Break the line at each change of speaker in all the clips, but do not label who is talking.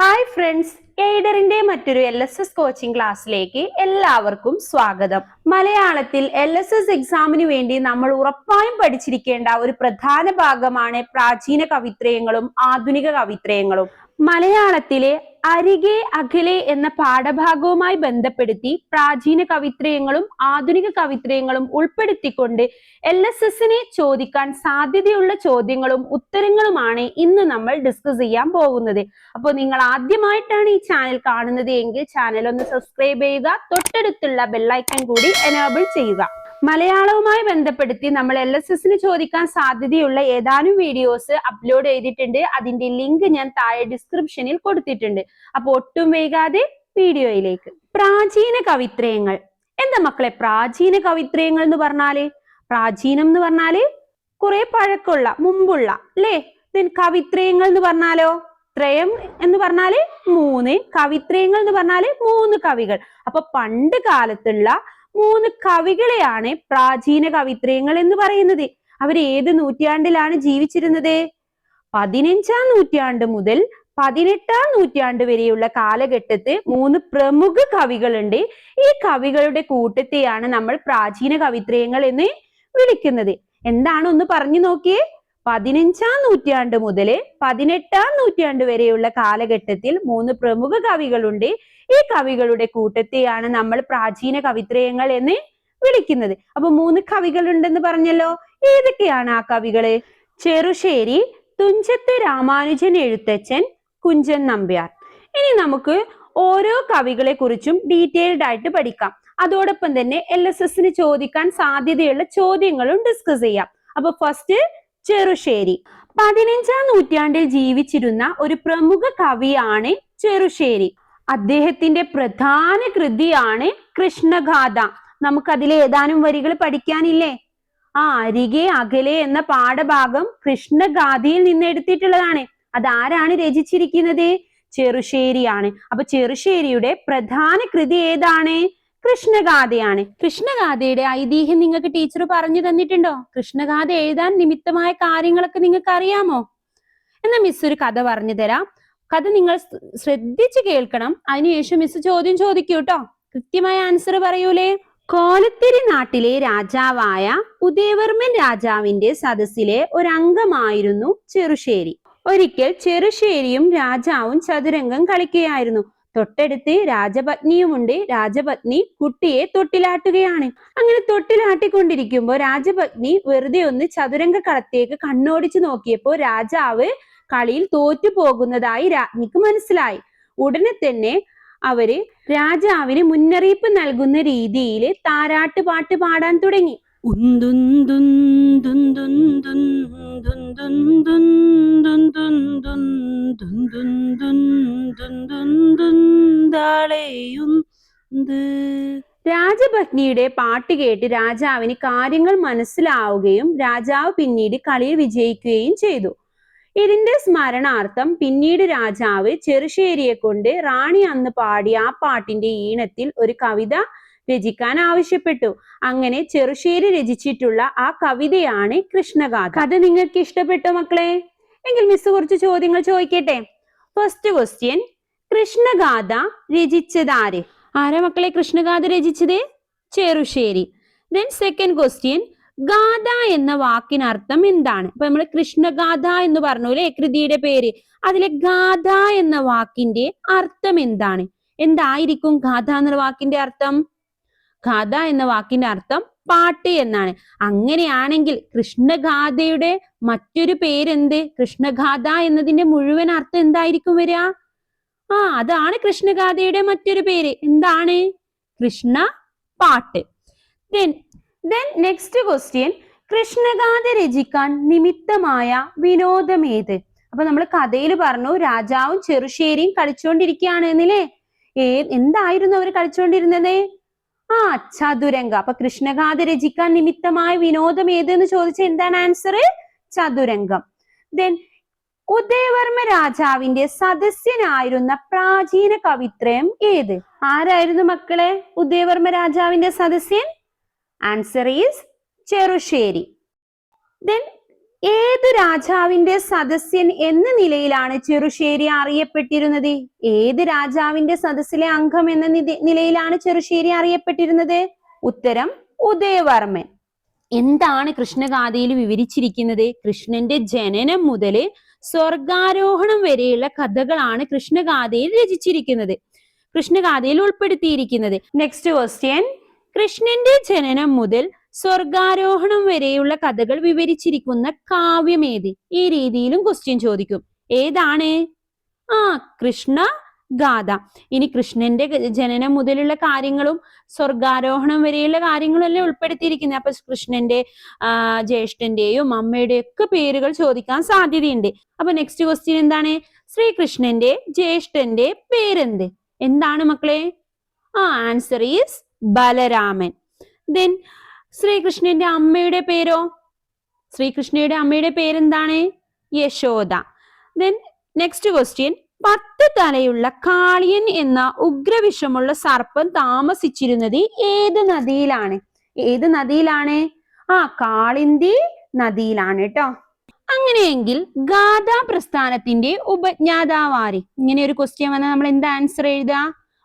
Hi friends എയ്ഡറിന്റെ മറ്റൊരു L S S coaching ക്ലാസ്സിലേക്ക് എല്ലാവർക്കും സ്വാഗതം. മലയാളത്തിൽ എൽ എസ് എസ് എക്സാമിന് വേണ്ടി നമ്മൾ ഉറപ്പായും പഠിച്ചിരിക്കേണ്ട ഒരു പ്രധാന ഭാഗമാണ് പ്രാചീന കവിത്രയങ്ങളും ആധുനിക കവിത്രയങ്ങളും. മലയാളത്തിലെ അരികെ അഖിലെ എന്ന പാഠഭാഗവുമായി ബന്ധപ്പെടുത്തി പ്രാചീന കവിത്രയങ്ങളും ആധുനിക കവിത്രയങ്ങളും ഉൾപ്പെടുത്തിക്കൊണ്ട് എൽ എസ് എസിനെ ചോദിക്കാൻ സാധ്യതയുള്ള ചോദ്യങ്ങളും ഉത്തരങ്ങളുമാണ് ഇന്ന് നമ്മൾ ഡിസ്കസ് ചെയ്യാൻ പോകുന്നത്. അപ്പോൾ നിങ്ങൾ ആദ്യമായിട്ടാണ് ഈ ചാനൽ കാണുന്നത് എങ്കിൽ ചാനൽ ഒന്ന് സബ്സ്ക്രൈബ് ചെയ്യുക തൊട്ടടുത്തുള്ള ബെല്ലൈക്കൺ കൂടി എനേബിൾ ചെയ്യുക. മലയാളവുമായി ബന്ധപ്പെടുത്തി നമ്മൾ എൽ എസ് എസിന് ചോദിക്കാൻ സാധ്യതയുള്ള ഏതാനും വീഡിയോസ് അപ്ലോഡ് ചെയ്തിട്ടുണ്ട്. അതിന്റെ ലിങ്ക് ഞാൻ താഴെ ഡിസ്ക്രിപ്ഷനിൽ കൊടുത്തിട്ടുണ്ട്. അപ്പൊ ഒട്ടും വൈകാതെ വീഡിയോയിലേക്ക് പ്രാചീന കവിത്രയങ്ങൾ. എന്താ മക്കളെ പ്രാചീന കവിത്രയങ്ങൾ എന്ന് പറഞ്ഞാൽ? പ്രാചീനം എന്ന് പറഞ്ഞാൽ കുറെ പഴക്കമുള്ള മുമ്പുള്ള അല്ലേ? ദെൻ കവിത്രയങ്ങൾ എന്ന് പറഞ്ഞാലോ? ത്രയം എന്ന് പറഞ്ഞാൽ മൂന്ന് കവിത്രയങ്ങൾ എന്ന് പറഞ്ഞാൽ മൂന്ന് കവികൾ. അപ്പൊ പണ്ട് കാലത്തുള്ള മൂന്ന് കവികളെയാണ് പ്രാചീന കവിത്രയങ്ങൾ എന്ന് പറയുന്നത്. അവർ ഏത് നൂറ്റാണ്ടിലാണ് ജീവിച്ചിരുന്നത്? പതിനഞ്ചാം നൂറ്റാണ്ട് മുതൽ പതിനെട്ടാം നൂറ്റാണ്ട് വരെയുള്ള കാലഘട്ടത്ത് മൂന്ന് പ്രമുഖ കവികളുണ്ട്. ഈ കവികളുടെ കൂട്ടത്തെയാണ് നമ്മൾ പ്രാചീന കവിത്രയങ്ങൾ എന്ന് വിളിക്കുന്നത്. എന്താണ് ഒന്ന് പറഞ്ഞു നോക്കിയേ. പതിനഞ്ചാം നൂറ്റാണ്ട് മുതൽ പതിനെട്ടാം നൂറ്റാണ്ട് വരെയുള്ള കാലഘട്ടത്തിൽ മൂന്ന് പ്രമുഖ കവികളുണ്ട്. ഈ കവികളുടെ കൂട്ടത്തെയാണ് നമ്മൾ പ്രാചീന കവിത്രയങ്ങൾ എന്ന് വിളിക്കുന്നത്. അപ്പൊ മൂന്ന് കവികളുണ്ടെന്ന് പറഞ്ഞല്ലോ. ഏതൊക്കെയാണ് ആ കവികൾ? ചെറുശ്ശേരി തുഞ്ചത്ത് രാമാനുജൻ എഴുത്തച്ഛൻ കുഞ്ചൻ നമ്പ്യാർ. ഇനി നമുക്ക് ഓരോ കവികളെ കുറിച്ചും ഡീറ്റെയിൽഡ് ആയിട്ട് പഠിക്കാം. അതോടൊപ്പം തന്നെ എൽ എസ് എസിന് ചോദിക്കാൻ സാധ്യതയുള്ള ചോദ്യങ്ങളും ഡിസ്കസ് ചെയ്യാം. അപ്പൊ ഫസ്റ്റ് ചെറുശ്ശേരി. പതിനഞ്ചാം നൂറ്റാണ്ടിൽ ജീവിച്ചിരുന്ന ഒരു പ്രമുഖ കവിയാണ് ചെറുശ്ശേരി. അദ്ദേഹത്തിന്റെ പ്രധാന കൃതിയാണ് കൃഷ്ണഗാഥ. നമുക്കതിലെ ഏതാനും വരികൾ പഠിക്കാനില്ലേ? ആ അരികെ അകലെ എന്ന പാഠഭാഗം കൃഷ്ണഗാഥയിൽ നിന്ന് എടുത്തിട്ടുള്ളതാണ്. അതാരാണ് രചിച്ചിരിക്കുന്നത്? ചെറുശ്ശേരിയാണ്. അപ്പൊ ചെറുശ്ശേരിയുടെ പ്രധാന കൃതി ഏതാണ്? കൃഷ്ണഗാഥയാണ്. കൃഷ്ണഗാഥയുടെ ഐതിഹ്യം നിങ്ങൾക്ക് ടീച്ചർ പറഞ്ഞു തന്നിട്ടുണ്ടോ? കൃഷ്ണഗാഥ എഴുതാൻ നിമിത്തമായ കാര്യങ്ങളൊക്കെ നിങ്ങൾക്ക് അറിയാമോ എന്നാ മിസ് ഒരു കഥ പറഞ്ഞു തരാം. കഥ നിങ്ങൾ ശ്രദ്ധിച്ചു കേൾക്കണം. അതിനുശേഷം മിസ് ചോദ്യം ചോദിക്കൂ കേട്ടോ കൃത്യമായ ആൻസർ പറയൂലേ? കോലത്തിരി നാട്ടിലെ രാജാവായ ഉദയവർമ്മൻ രാജാവിന്റെ സദസ്സിലെ ഒരംഗമായിരുന്നു ചെറുശ്ശേരി. ഒരിക്കൽ ചെറുശ്ശേരിയും രാജാവും ചതുരംഗം കളിക്കുകയായിരുന്നു. തൊട്ടടുത്ത് രാജപത്നിയുമുണ്ട്. രാജപത്നി കുട്ടിയെ തൊട്ടിലാട്ടുകയാണ്. അങ്ങനെ തൊട്ടിലാട്ടിക്കൊണ്ടിരിക്കുമ്പോൾ രാജപത്നി വെറുതെ ഒന്ന് ചതുരംഗ കളത്തേക്ക് കണ്ണോടിച്ചു നോക്കിയപ്പോൾ രാജാവ് കളിയിൽ തോറ്റു പോകുന്നതായി രാജ്ഞിക്ക് മനസ്സിലായി. ഉടനെ തന്നെ അവർ രാജാവിന് മുന്നറിയിപ്പ് നൽകുന്ന രീതിയിൽ താരാട്ട് പാട്ട് പാടാൻ തുടങ്ങി. രാജഭഗ്നിയുടെ പാട്ട് കേട്ട് രാജാവിന് കാര്യങ്ങൾ മനസ്സിലാവുകയും രാജാവ് പിന്നീട് കളിയിൽ വിജയിക്കുകയും ചെയ്തു. ഇതിന്റെ സ്മരണാർത്ഥം പിന്നീട് രാജാവ് ചെറുശ്ശേരിയെ കൊണ്ട് റാണി അന്ന് പാടിയ ആ പാട്ടിന്റെ ഈണത്തിൽ ഒരു കവിത രചിക്കാൻ ആവശ്യപ്പെട്ടു. അങ്ങനെ ചെറുശ്ശേരി രചിച്ചിട്ടുള്ള ആ കവിതയാണ് കൃഷ്ണഗാഥ. കഥ നിങ്ങൾക്ക് ഇഷ്ടപ്പെട്ടോ മക്കളെ? എങ്കിൽ മിസ് കുറച്ച് ചോദ്യങ്ങൾ ചോദിക്കട്ടെ. ഫസ്റ്റ് ക്വസ്റ്റ്യൻ കൃഷ്ണഗാഥ രചിച്ചതാരെ ആരാ? മക്കളെ കൃഷ്ണഗാഥ രചിച്ചത്? ചെറുശ്ശേരി. ദെൻ സെക്കൻഡ് ക്വസ്റ്റ്യൻ ഗാഥ എന്ന വാക്കിനർത്ഥം എന്താണ്? ഇപ്പൊ നമ്മൾ കൃഷ്ണഗാഥ എന്ന് പറഞ്ഞു അല്ലെ കൃതിയുടെ പേര്. അതിലെ ഗാഥ എന്ന വാക്കിന്റെ അർത്ഥം എന്താണ്? എന്തായിരിക്കും ഗാഥ എന്ന വാക്കിന്റെ അർത്ഥം? ഗാഥ എന്ന വാക്കിന്റെ അർത്ഥം പാട്ട് എന്നാണ്. അങ്ങനെയാണെങ്കിൽ കൃഷ്ണഗാഥയുടെ മറ്റൊരു പേരെന്ത്? കൃഷ്ണഗാഥ എന്നതിന്റെ മുഴുവൻ അർത്ഥം എന്തായിരിക്കും വരിക ആ അതാണ് കൃഷ്ണഗാഥയുടെ മറ്റൊരു പേര്. എന്താണ്? കൃഷ്ണ പാട്ട്. Then then next question Krishnagatha രചിക്കാൻ നിമിത്തമായ വിനോദമേത് അപ്പൊ നമ്മൾ കഥയിൽ പറഞ്ഞു രാജാവും ചെറുശ്ശേരിയും കളിച്ചുകൊണ്ടിരിക്കുകയാണ് എന്നില്ലേ? ഏ എന്തായിരുന്നു അവർ കളിച്ചുകൊണ്ടിരുന്നത് ആ ചതുരംഗ. അപ്പൊ കൃഷ്ണഗാഥ രചിക്കാൻ നിമിത്തമായ വിനോദം ഏതെന്ന് ചോദിച്ച എന്താണ് ആൻസർ ചതുരംഗം. ദെൻ ഉദയവർമ്മ രാജാവിന്റെ സദസ്യനായിരുന്ന പ്രാചീന കവിത്രയം ഏത്? ആരായിരുന്നു മക്കളെ? ഉദയവർമ്മ രാജാവിന്റെ സദസ്യൻ? Answer is Cherusseri. ദെൻ ഏത് രാജാവിന്റെ സദസ്യൻ എന്ന നിലയിലാണ് ചെറുശ്ശേരി അറിയപ്പെട്ടിരുന്നത്? ഏത് രാജാവിന്റെ സദസ്സിലെ അംഗം എന്ന നിലയിലാണ് ചെറുശ്ശേരി അറിയപ്പെട്ടിരുന്നത്? ഉത്തരം ഉദയവർമ്മൻ. എന്താണ് കൃഷ്ണഗാഥയിൽ വിവരിച്ചിരിക്കുന്നത്? കൃഷ്ണന്റെ ജനനം മുതൽ സ്വർഗാരോഹണം വരെയുള്ള കഥകളാണ് കൃഷ്ണഗാഥയിൽ രചിച്ചിരിക്കുന്നത്. കൃഷ്ണഗാഥയിൽ ഉൾപ്പെടുത്തിയിരിക്കുന്നത്. നെക്സ്റ്റ് ക്വസ്റ്റ്യൻ കൃഷ്ണന്റെ ജനനം മുതൽ സ്വർഗാരോഹണം വരെയുള്ള കഥകൾ വിവരിച്ചിരിക്കുന്ന കാവ്യം ഏത്? ഈ രീതിയിലും ക്വസ്റ്റ്യൻ ചോദിക്കും. ഏതാണ്? ആ കൃഷ്ണ ഗാഥ. ഇനി കൃഷ്ണന്റെ ജനനം മുതലുള്ള കാര്യങ്ങളും സ്വർഗാരോഹണം വരെയുള്ള കാര്യങ്ങളും എല്ലാം ഉൾപ്പെടുത്തിയിരിക്കുന്നത്. അപ്പൊ കൃഷ്ണന്റെ ജ്യേഷ്ഠന്റെയും അമ്മയുടെയും ഒക്കെ പേരുകൾ ചോദിക്കാൻ സാധ്യതയുണ്ട്. അപ്പൊ നെക്സ്റ്റ് ക്വസ്റ്റ്യൻ എന്താണ്? ശ്രീകൃഷ്ണന്റെ ജ്യേഷ്ഠന്റെ പേരെന്ത്? എന്താണ് മക്കളെ? ആ ആൻസർ ഈസ് ബലരാമൻ. ദെൻ ശ്രീകൃഷ്ണന്റെ അമ്മയുടെ പേരോ? ശ്രീകൃഷ്ണയുടെ അമ്മയുടെ പേരെന്താണ്? യശോദ. ദെൻ നെക്സ്റ്റ് ക്വസ്റ്റ്യൻ പത്ത് തലയുള്ള കാളിയൻ എന്ന ഉഗ്രവിഷമുള്ള സർപ്പം താമസിച്ചിരുന്നത് ഏത് നദിയിലാണ്? ഏത് നദിയിലാണ്? ആ കാളിന്തി നദിയിലാണ് കേട്ടോ അങ്ങനെയെങ്കിൽ ഗാഥാ പ്രസ്ഥാനത്തിന്റെ ഉപജ്ഞാതാവാരി? ഇങ്ങനെ ഒരു ക്വസ്റ്റ്യൻ വന്നാൽ നമ്മൾ എന്താ ആൻസർ എഴുതാ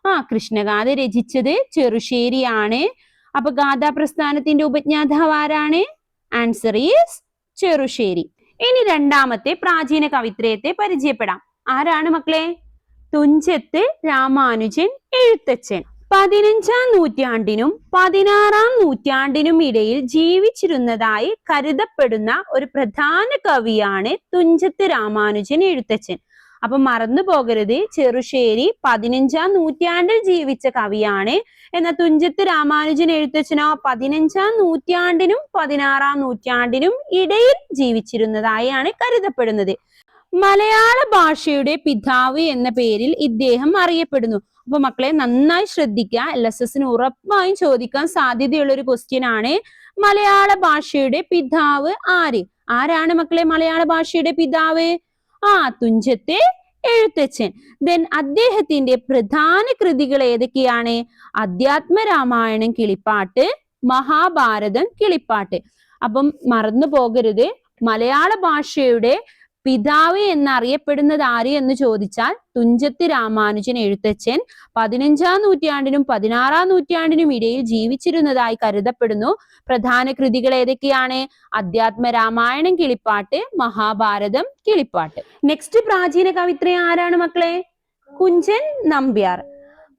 ആ കൃഷ്ണഗാഥ രചിച്ചത് ചെറുശ്ശേരിയാണ്. അപ്പൊ ഗാഥാ പ്രസ്ഥാനത്തിന്റെ ഉപജ്ഞാതാവ് ആരാണ്? Answer is Cherusseri. ഇനി രണ്ടാമത്തെ പ്രാചീന കവിത്രയത്തെ പരിചയപ്പെടാം. ആരാണ് മക്കളെ? തുഞ്ചത്ത് രാമാനുജൻ എഴുത്തച്ഛൻ. പതിനഞ്ചാം നൂറ്റാണ്ടിനും പതിനാറാം നൂറ്റാണ്ടിനും ഇടയിൽ ജീവിച്ചിരുന്നതായി കരുതപ്പെടുന്ന ഒരു പ്രധാന കവിയാണ് തുഞ്ചത്ത് രാമാനുജൻ എഴുത്തച്ഛൻ. അപ്പൊ മറന്നു പോകരുത്. ചെറുശ്ശേരി പതിനഞ്ചാം നൂറ്റാണ്ടിൽ ജീവിച്ച കവിയാണ്. എന്ന തുഞ്ചത്ത് രാമാനുജൻ എഴുത്തച്ഛനോ പതിനഞ്ചാം നൂറ്റാണ്ടിനും പതിനാറാം നൂറ്റാണ്ടിനും ഇടയിൽ ജീവിച്ചിരുന്നതായാണ് കരുതപ്പെടുന്നത്. മലയാള ഭാഷയുടെ പിതാവ് എന്ന പേരിൽ ഇദ്ദേഹം അറിയപ്പെടുന്നു. അപ്പൊ മക്കളെ നന്നായി ശ്രദ്ധിക്കുക. എൽ എസ് എസിന് ഉറപ്പായും ചോദിക്കാൻ സാധ്യതയുള്ള ഒരു ക്വസ്റ്റ്യൻ ആണ് മലയാള ഭാഷയുടെ പിതാവ് ആര്? ആരാണ് മക്കളെ മലയാള ഭാഷയുടെ പിതാവ്? ആ തുഞ്ചത്തെ എഴുത്തച്ഛൻ. ദെൻ അദ്ദേഹത്തിന്റെ പ്രധാന കൃതികൾ ഏതൊക്കെയാണ്? അധ്യാത്മ രാമായണം കിളിപ്പാട്ട് മഹാഭാരതം കിളിപ്പാട്ട്. അപ്പം മറന്നു പോകരുത് മലയാള ഭാഷയുടെ പിതാവ് എന്നറിയപ്പെടുന്നത് ആര് എന്ന് ചോദിച്ചാൽ തുഞ്ചത്ത് രാമാനുജൻ എഴുത്തച്ഛൻ. പതിനഞ്ചാം നൂറ്റാണ്ടിനും പതിനാറാം നൂറ്റാണ്ടിനും ഇടയിൽ ജീവിച്ചിരുന്നതായി കരുതപ്പെടുന്നു. പ്രധാന കൃതികൾ ഏതൊക്കെയാണ്? അധ്യാത്മ രാമായണം കിളിപ്പാട്ട് മഹാഭാരതം കിളിപ്പാട്ട്. നെക്സ്റ്റ് പ്രാചീന കവിത്ര ആരാണ് മക്കളെ? കുഞ്ചൻ നമ്പ്യാർ.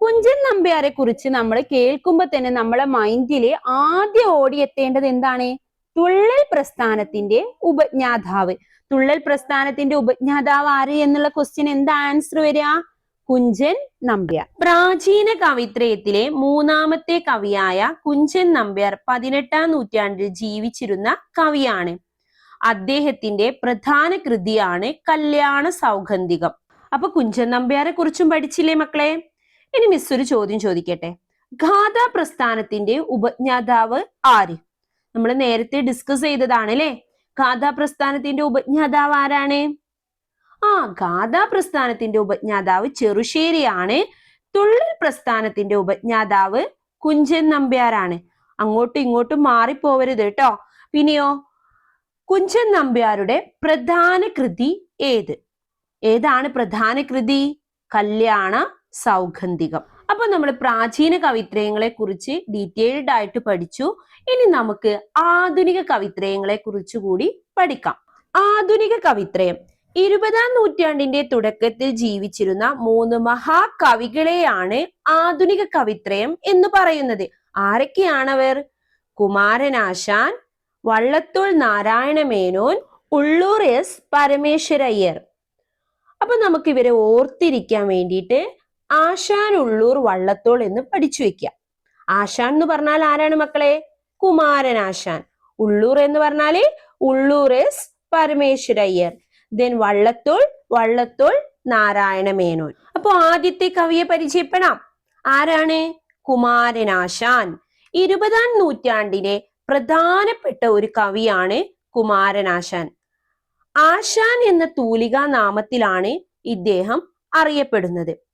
കുഞ്ചൻ നമ്പ്യാരെ കുറിച്ച് നമ്മൾ കേൾക്കുമ്പോൾ തന്നെ നമ്മളെ മൈൻഡിൽ ആദ്യം ഓടിയെത്തേണ്ടത് എന്താണ്? തുള്ളൽ പ്രസ്ഥാനത്തിന്റെ ഉപജ്ഞാതാവ്. തുള്ളൽ പ്രസ്ഥാനത്തിന്റെ ഉപജ്ഞാതാവ് ആര് എന്നുള്ള ക്വസ്റ്റ്യൻ എന്താ ആൻസർ വരിക? കുഞ്ചൻ നമ്പ്യാർ. പ്രാചീന കവിത്രയത്തിലെ മൂന്നാമത്തെ കവിയായ കുഞ്ചൻ നമ്പ്യാർ പതിനെട്ടാം നൂറ്റാണ്ടിൽ ജീവിച്ചിരുന്ന കവിയാണ്. അദ്ദേഹത്തിന്റെ പ്രധാന കൃതിയാണ് കല്യാണ സൗഗന്ധികം. അപ്പൊ കുഞ്ചൻ നമ്പ്യാരെ കുറിച്ചും പഠിച്ചില്ലേ മക്കളെ? ഇനി മിസ് ഒരു ചോദ്യം ചോദിക്കട്ടെ. ഗാഥാ പ്രസ്ഥാനത്തിന്റെ ഉപജ്ഞാതാവ് ആര്? നമ്മൾ നേരത്തെ ഡിസ്കസ് ചെയ്തതാണ് അല്ലേ ഗാഥാ പ്രസ്ഥാനത്തിന്റെ ഉപജ്ഞാതാവ് ആരാണ്? ആ ഗാഥാ പ്രസ്ഥാനത്തിന്റെ ഉപജ്ഞാതാവ് ചെറുശ്ശേരിയാണ്. തുള്ളൽ പ്രസ്ഥാനത്തിന്റെ ഉപജ്ഞാതാവ് കുഞ്ചൻ നമ്പ്യാരാണ്. അങ്ങോട്ടും ഇങ്ങോട്ടും മാറിപ്പോവരുത് കേട്ടോ. പിന്നെയോ കുഞ്ചൻ നമ്പ്യാരുടെ പ്രധാന കൃതി ഏത്? ഏതാണ് പ്രധാന കൃതി? കല്യാണ സൗഗന്ധികം. അപ്പൊ നമ്മൾ പ്രാചീന കവിത്രയങ്ങളെ കുറിച്ച് ഡീറ്റെയിൽഡ് ആയിട്ട് പഠിച്ചു. ഇനി നമുക്ക് ആധുനിക കവിത്രയങ്ങളെ കുറിച്ച് കൂടി പഠിക്കാം. ആധുനിക കവിത്രയം. ഇരുപതാം നൂറ്റാണ്ടിന്റെ തുടക്കത്തിൽ ജീവിച്ചിരുന്ന മൂന്ന് മഹാകവികളെയാണ് ആധുനിക കവിത്രയം എന്ന് പറയുന്നത്. ആരൊക്കെയാണവർ? കുമാരനാശാൻ വള്ളത്തോൾ നാരായണ മേനോൻ ഉള്ളൂർ എസ് പരമേശ്വരയ്യർ. അപ്പൊ നമുക്ക് ഇവരെ ഓർത്തിരിക്കാൻ വേണ്ടിയിട്ട് ആശാൻ ഉള്ളൂർ വള്ളത്തോൾ എന്ന് പഠിച്ചു വെക്കുക. ആശാൻ എന്ന് പറഞ്ഞാൽ ആരാണ് മക്കളെ? കുമാരൻ ആശാൻ. ഉള്ളൂർ എന്ന് പറഞ്ഞാൽ ഉള്ളൂർ എസ് പരമേശ്വരയ്യർ ദെൻ വള്ളത്തോൾ വള്ളത്തോൾ നാരായണ മേനോൻ. അപ്പൊ ആദ്യത്തെ കവിയെ പരിചയപ്പെടാം. ആരാണ്? കുമാരനാശാൻ ഇരുപതാം നൂറ്റാണ്ടിലെ പ്രധാനപ്പെട്ട ഒരു കവിയാണ് കുമാരനാശാൻ ആശാൻ. എന്ന തൂലികാ നാമത്തിലാണ് ഇദ്ദേഹം അറിയപ്പെടുന്നത്.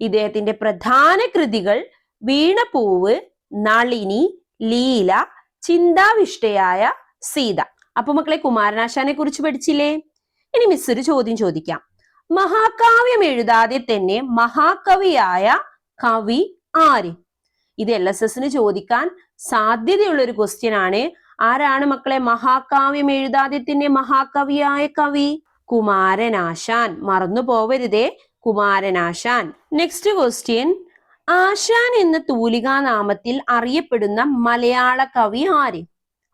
ഇദ്ദേഹത്തിന്റെ പ്രധാന കൃതികൾ വീണപൂവ് നളിനി ലീല ചിന്താവിഷ്ടയായ സീത. അപ്പൊ മക്കളെ കുമാരനാശാനെ കുറിച്ച് പഠിച്ചില്ലേ? ഇനി മിസ് ഒരു ചോദ്യം ചോദിക്കാം. മഹാകാവ്യം എഴുതാതെ തന്നെ മഹാകവിയായ കവി ആര്? ഇത് എൽ എസ് എസിന് ചോദിക്കാൻ സാധ്യതയുള്ള ഒരു ക്വസ്റ്റ്യൻ ആണ്. ആരാണ് മക്കളെ മഹാകാവ്യം എഴുതാതെ തന്നെ മഹാകവിയായ കവി? കുമാരനാശാൻ. മറന്നു പോവരുതേ കുമാരനാശാൻ. നെക്സ്റ്റ് ക്വസ്റ്റ്യൻ ആശാൻ എന്ന തൂലികാ നാമത്തിൽ അറിയപ്പെടുന്ന മലയാള കവി ആര്?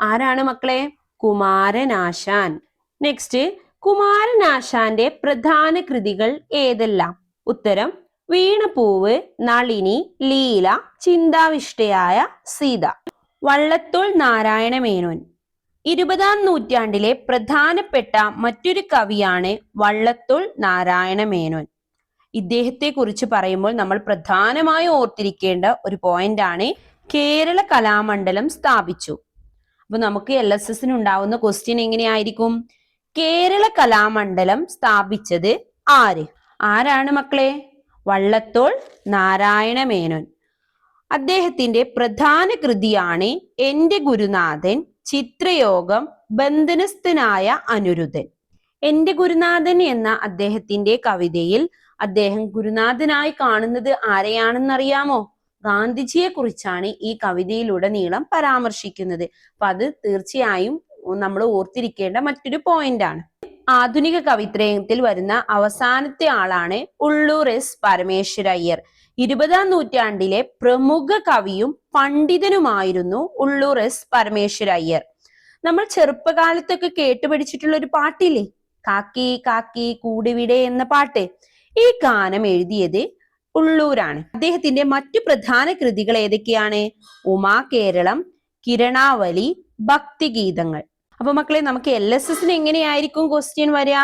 ആരാണ് മക്കളെ? കുമാരനാശാൻ. നെക്സ്റ്റ് കുമാരനാശാന്റെ പ്രധാന കൃതികൾ ഏതെല്ലാം? ഉത്തരം വീണപൂവ് നളിനി ലീല ചിന്താവിഷ്ടയായ സീത. വള്ളത്തോൾ നാരായണ മേനോൻ. ഇരുപതാം നൂറ്റാണ്ടിലെ പ്രധാനപ്പെട്ട മറ്റൊരു കവിയാണ് വള്ളത്തോൾ നാരായണ മേനോൻ. ഇദ്ദേഹത്തെ കുറിച്ച് പറയുമ്പോൾ നമ്മൾ പ്രധാനമായി ഓർത്തിരിക്കേണ്ട ഒരു പോയിന്റ് ആണ് കേരള കലാമണ്ഡലം സ്ഥാപിച്ചു. അപ്പൊ നമുക്ക് എൽ എസ് എസിന് ഉണ്ടാവുന്ന ക്വസ്റ്റ്യൻ എങ്ങനെയായിരിക്കും? കേരള കലാമണ്ഡലം സ്ഥാപിച്ചത് ആര്? ആരാണ് മക്കളെ? വള്ളത്തോൾ നാരായണ മേനോൻ. അദ്ദേഹത്തിന്റെ പ്രധാന കൃതിയാണ് എന്റെ ഗുരുനാഥൻ ചിത്രയോഗം ബന്ധനസ്ഥനായ അനിരുദ്ധൻ. എന്റെ ഗുരുനാഥൻ എന്ന അദ്ദേഹത്തിന്റെ കവിതയിൽ അദ്ദേഹം ഗുരുനാഥനായി കാണുന്നത് ആരെയാണെന്നറിയാമോ? ഗാന്ധിജിയെ കുറിച്ചാണ് ഈ കവിതയിലുടനീളം പരാമർശിക്കുന്നത്. അപ്പൊ അത് തീർച്ചയായും നമ്മൾ ഓർത്തിരിക്കേണ്ട മറ്റൊരു പോയിന്റ് ആണ്. ആധുനിക കവിത്രയത്തിൽ വരുന്ന അവസാനത്തെ ആളാണ് ഉള്ളൂർ എസ് പരമേശ്വരയ്യർ ഇരുപതാം നൂറ്റാണ്ടിലെ പ്രമുഖ കവിയും പണ്ഡിതനുമായിരുന്നു ഉള്ളൂർ എസ് പരമേശ്വരയ്യർ നമ്മൾ ചെറുപ്പകാലത്തൊക്കെ കേട്ടുപഠിച്ചിട്ടുള്ള ഒരു പാട്ടില്ലേ? കാക്കി കാക്കി കൂടിവിടെ എന്ന പാട്ട്. ഈ ഗാനം എഴുതിയത് ഉള്ളൂരാണ്. അദ്ദേഹത്തിന്റെ മറ്റു പ്രധാന കൃതികൾ ഏതൊക്കെയാണ്? ഉമാ കേരളം കിരണാവലി ഭക്തിഗീതങ്ങൾ അപ്പൊ മക്കളെ നമുക്ക് എൽ എസ് എസിന് എങ്ങനെയായിരിക്കും ക്വസ്റ്റ്യൻ വരിക?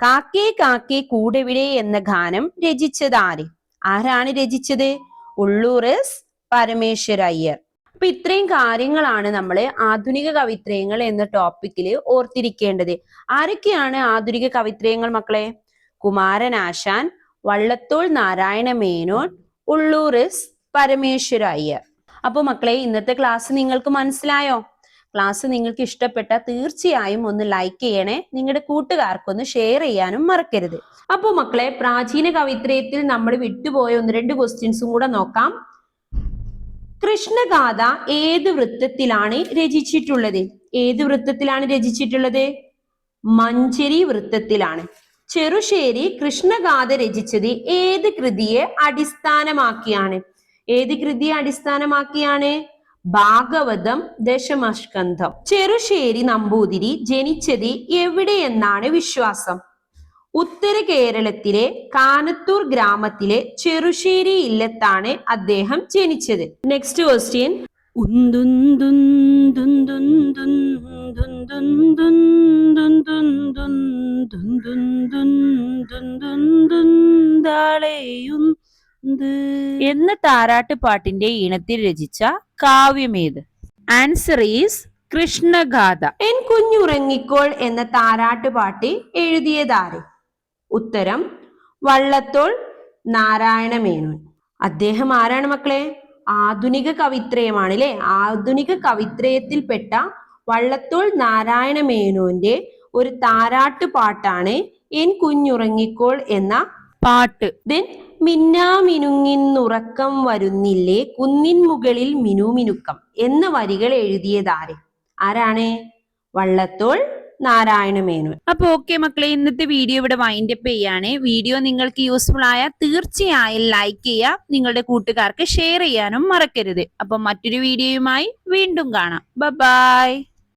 കാക്കേ കാക്കേ കൂടെവിടെ എന്ന ഗാനം രചിച്ചത് ആര്? ആരാണ് രചിച്ചത്? ഉള്ളൂർ എസ് പരമേശ്വര അയ്യർ. അപ്പൊ ഇത്രയും കാര്യങ്ങളാണ് നമ്മൾ ആധുനിക കവിത്രയങ്ങൾ എന്ന ടോപ്പിക്കിൽ ഓർത്തിരിക്കേണ്ടത്. ആരൊക്കെയാണ് ആധുനിക കവിത്രയങ്ങൾ മക്കളെ? കുമാരനാശാൻ വള്ളത്തോൾ നാരായണ മേനോൻ ഉള്ളൂർ എസ് പരമേശ്വര അയ്യർ. അപ്പൊ മക്കളെ ഇന്നത്തെ ക്ലാസ് നിങ്ങൾക്ക് മനസ്സിലായോ? ക്ലാസ് നിങ്ങൾക്ക് ഇഷ്ടപ്പെട്ട തീർച്ചയായും ഒന്ന് ലൈക്ക് ചെയ്യണേ. നിങ്ങളുടെ കൂട്ടുകാർക്കൊന്ന് ഷെയർ ചെയ്യാനും മറക്കരുത്. അപ്പോൾ മക്കളെ പ്രാചീന കവിത്രയത്തിൽ നമ്മൾ വിട്ടുപോയ ഒന്ന് രണ്ട് ക്വസ്റ്റ്യൻസും കൂടെ നോക്കാം. കൃഷ്ണഗാഥ ഏത് വൃത്തത്തിലാണ് രചിച്ചിട്ടുള്ളത്? ഏത് വൃത്തത്തിലാണ് രചിച്ചിട്ടുള്ളത്? മഞ്ചരി വൃത്തത്തിലാണ്. ചെറുശ്ശേരി കൃഷ്ണഗാഥ രചിച്ചത് ഏത് കൃതിയെ അടിസ്ഥാനമാക്കിയാണ്? ഏത് കൃതിയെ അടിസ്ഥാനമാക്കിയാണ്? ഭാഗവതം ദശമസ്കന്ധം. ചെറുശ്ശേരി നമ്പൂതിരി ജനിച്ചത് എവിടെയെന്നാണ് വിശ്വാസം? ഉത്തര കേരളത്തിലെ കാനത്തൂർ ഗ്രാമത്തിലെ ചെറുശ്ശേരി ഇല്ലത്താണ് അദ്ദേഹം ജനിച്ചത്. നെക്സ്റ്റ് ക്വസ്റ്റ്യൻ എന്ന താരാട്ട് പാട്ടിന്റെ ഈണത്തിൽ രചിച്ച കാവ്യമേത് ആൻസർ ഈസ് കൃഷ്ണഗാഥ എൻ കുഞ്ഞുറങ്ങിക്കോൾ എന്ന താരാട്ട് പാട്ട് എഴുതിയതാര് ഉത്തരം വള്ളത്തോൾ നാരായണ മേനോൻ അദ്ദേഹം ആരാണ് മക്കളെ ആധുനിക കവിത്രയമാണ് അല്ലെ ആധുനിക കവിത്രയത്തിൽപ്പെട്ട വള്ളത്തോൾ നാരായണ മേനോന്റെ ഒരു താരാട്ട് പാട്ടാണ് എൻ കുഞ്ഞുറങ്ങിക്കോൾ എന്ന പാട്ട്. ദെൻ മിന്നാമിനുങ്ങിന്നുറക്കം വരുന്നില്ലേ കുന്നിൻ മുകളിൽ മിനുമിനുക്കം എന്ന വരികൾ എഴുതിയതാരെ? ആരാണ്? വള്ളത്തോൾ നാരായണ മേനോൻ അപ്പൊ ഓക്കെ മക്കളെ ഇന്നത്തെ വീഡിയോ ഇവിടെ വൈൻഡ് അപ്പ് ചെയ്യാണ്. വീഡിയോ നിങ്ങൾക്ക് യൂസ്ഫുൾ ആയ തീർച്ചയായും ലൈക്ക് ചെയ്യാം. നിങ്ങളുടെ കൂട്ടുകാർക്ക് ഷെയർ ചെയ്യാനും മറക്കരുത്. അപ്പൊ മറ്റൊരു വീഡിയോയുമായി വീണ്ടും കാണാം. ബൈ